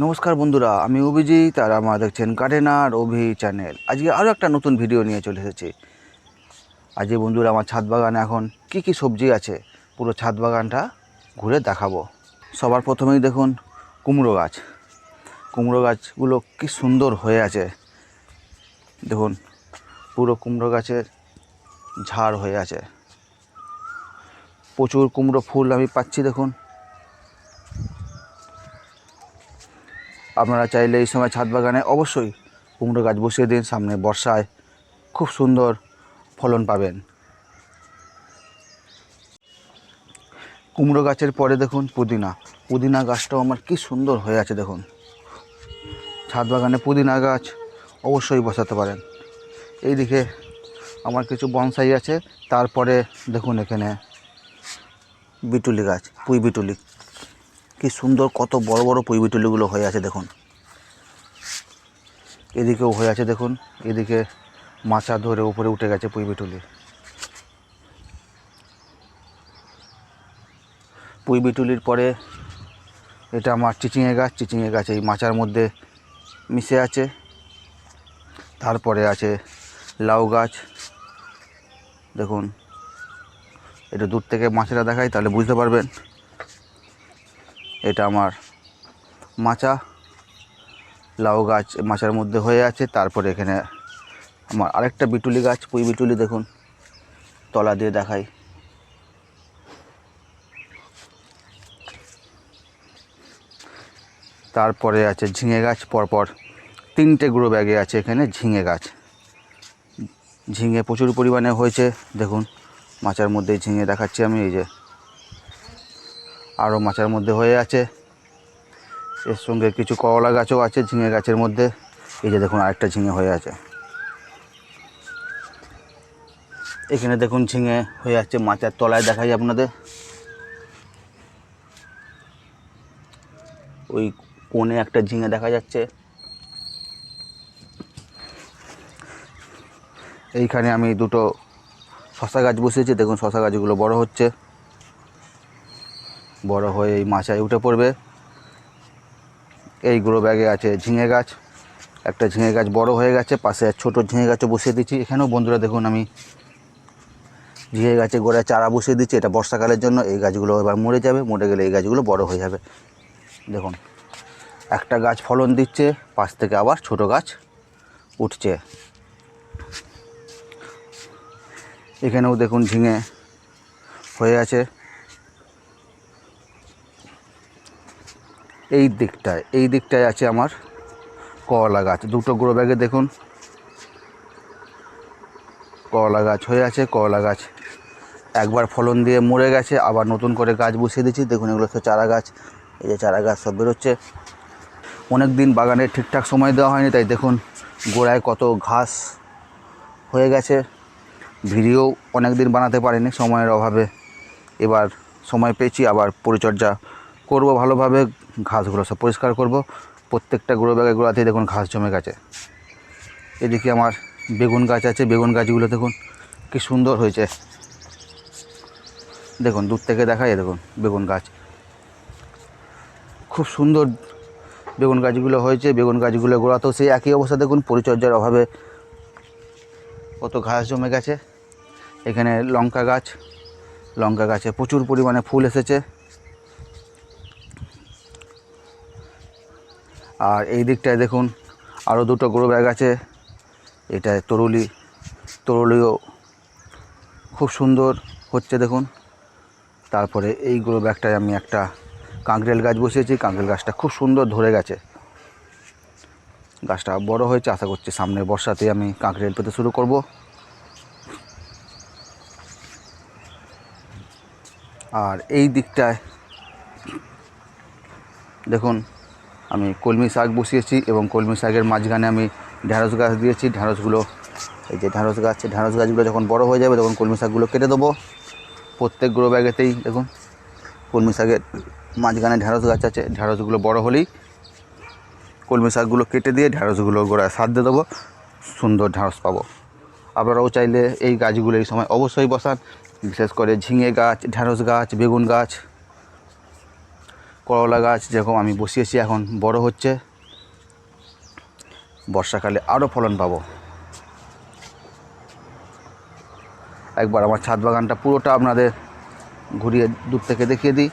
নমস্কার বন্ধুরা, আমি অভিজিৎ আর আমার দেখছেন কাটেনার অভি চ্যানেল। আজকে আরও একটা নতুন ভিডিও নিয়ে চলে এসেছি। আজকে বন্ধুরা, আমার ছাদ বাগানে এখন কি কি সবজি আছে, পুরো ছাদ বাগানটা ঘুরে দেখাবো। সবার প্রথমেই দেখুন কুমড়ো গাছ। কুমড়ো গাছগুলো কি সুন্দর হয়ে আছে। দেখুন, পুরো কুমড়ো গাছের ঝাড় হয়ে আছে। প্রচুর কুমড়ো ফুল আমি পাচ্ছি, দেখুন। আপনারা চাইলে এই সময় ছাদ বাগানে অবশ্যই কুমড়ো গাছ বসিয়ে দিন, সামনে বর্ষায় খুব সুন্দর ফলন পাবেন। কুমড়ো গাছের পরে দেখুন পুদিনা। পুদিনা গাছটাও আমার কি সুন্দর হয়ে আছে দেখুন। ছাদ বাগানে পুদিনা গাছ অবশ্যই বসাতে পারেন। এইদিকে আমার কিছু বনসাই আছে, তারপরে দেখুন এখানে বিটুলি গাছ, পুঁই বিটুলি। কি সুন্দর, কত বড় বড় পুঁই বিটুলিগুলো হয়ে আছে দেখুন। এদিকেও হয়ে আছে দেখুন, এদিকে মাছা ধরে উপরে উঠে গেছে পুঁই বিটুলি পুঁই বিটুলির পরে এটা আমার চিচিঙে গাছ চিচিঙে গাছ এই মাচার মধ্যে মিশে আছে। তারপরে আছে লাউ গাছ। দেখুন, এটা দূর থেকে মাছেরা দেখাই তাহলে বুঝতে পারবেন। এটা আমার মাচা, লাউ গাছ মাচার মধ্যে হয়ে আছে। তারপরে এখানে আমার আরেকটা বিটুলি গাছ, পুঁই বিটুলি দেখুন, তলা দিয়ে দেখাই। তারপরে আছে ঝিঙে গাছ, পরপর তিনটে গ্রো ব্যাগে আছে এখানে ঝিঙে গাছ। ঝিঙে প্রচুর পরিমাণে হয়েছে, দেখুন, মাচার মধ্যে ঝিঙে দেখাচ্ছি আমি, এই যে আরও মাচার মধ্যে হয়ে আছে। এর সঙ্গে কিছু করলা গাছও আছে ঝিঙে গাছের মধ্যে। এই যে দেখুন আরেকটা ঝিঙে হয়ে আছে। এখানে দেখুন ঝিঙে হয়ে আছে মাচার তলায় দেখাই আপনাদের। ওই কোণে একটা ঝিঙে দেখা যাচ্ছে। এইখানে আমি দুটো শশা গাছ বসিয়েছি। দেখুন শশা গাছগুলো বড় হচ্ছে। বড় হয়ে এই মাচায় উঠে পড়বে। এই ব্যাগে আছে ঝিঙে গাছ। একটা ঝিঙে গাছ বড় হয়ে গেছে, পাশে ছোট ঝিঙে গাছও বসিয়ে দিচ্ছি। এখানেও বন্ধুরা দেখুন আমি ঝিঙে গাছে গোড়ায় চারা বসিয়ে দিচ্ছি, এটা বর্ষাকালের জন্য। এই গাছগুলো এবার মরে যাবে, মরে গেলে এই গাছগুলো বড় হয়ে যাবে। দেখুন, একটা গাছ ফলন দিচ্ছে, পাশ থেকে আবার ছোট গাছ উঠছে। এখানেও দেখুন ঝিঙে হয়ে আছে। এই দিকটায় এই দিকটায় আছে আমার করলা গাছ। দুটো গ্রো ব্যাগে দেখুন। করলা গাছ হয়ে আছে করলা গাছ একবার ফলন দিয়ে মরে গেছে, আবার নতুন করে গাছ বসিয়ে দিচ্ছি। দেখুন এগুলো তো চারা গাছ। এই যে চারা গাছ সব বেরোচ্ছে। অনেক দিন বাগানে ঠিকঠাক সময় দেওয়া হয়নি, তাই দেখুন গোড়ায় কত ঘাস হয়ে গেছে। ভিডিও অনেক দিন বানাতে পারিনি, সময়ের অভাবে। এবার সময় পেয়েছি, আবার পরিচর্যা করব ভালোভাবে, ঘাসগুলো সব পরিষ্কার করব। প্রত্যেকটা গুঁড়ো ব্যাগে গোড়াতেই দেখুন ঘাস জমে গেছে। এদিকে আমার বেগুন গাছ আছে, বেগুন গাছগুলো দেখুন কি সুন্দর হয়েছে। দেখুন, দূর থেকে দেখাই দেখুন, বেগুন গাছ। খুব সুন্দর বেগুন গাছগুলো হয়েছে, বেগুন গাছগুলো গোড়াতেও সেই একই অবস্থা, দেখুন, পরিচর্যার অভাবে কত ঘাস জমে গেছে। এখানে লঙ্কা গাছ, লঙ্কা গাছে প্রচুর পরিমাণে ফুল এসেছে। আর এই দিকটায় দেখুন আরও দুটো গ্রো ব্যাগ আছে। এটায় তরুলি, তরুলিও খুব সুন্দর হচ্ছে দেখুন। তারপরে এই গ্রো ব্যাগটায় আমি একটা কাঁকরেল গাছ বসিয়েছি। কাঁকরেল গাছটা খুব সুন্দর ধরে গেছে। গাছটা বড় হয়েছে, আশা করছি সামনের বর্ষাতে আমি কাঁকরেল পেতে শুরু করব। আর এই দিকটায় দেখুন আমি কলমি শাক বসিয়েছি এবং কলমি শাকের মাঝখানে আমি ঢ্যাঁড়স গাছ দিয়েছি। ঢ্যাঁড়সগুলো এই যে ঢ্যাঁড়স গাছ ঢ্যাঁড়স গাছগুলো যখন বড় হয়ে যাবে তখন কলমি শাকগুলো কেটে দেবো। প্রত্যেক গ্রো ব্যাগেতেই, দেখুন, কলমি শাকের মাঝখানে ঢ্যাঁড়স গাছ আছে। ঢ্যাঁড়সগুলো বড় হলেই কলমি শাকগুলো কেটে দিয়ে ঢ্যাঁড়সগুলো গোড়ায় সার দিয়ে দেবো। সুন্দর ঢ্যাঁড়স পাবো। আপনারাও চাইলে এই গাছগুলো এই সময় অবশ্যই বসান। বিশেষ করে ঝিঙে গাছ ঢ্যাঁড়স গাছ, বেগুন গাছ করলা গাছ যেরকম আমি বসিয়েছি এখন বড় হচ্ছে। বর্ষাকালে আরও ফলন পাবো। একবার আমার ছাদ বাগানটা পুরোটা আপনাদের ঘুরিয়ে দূর থেকে দেখিয়ে দিই।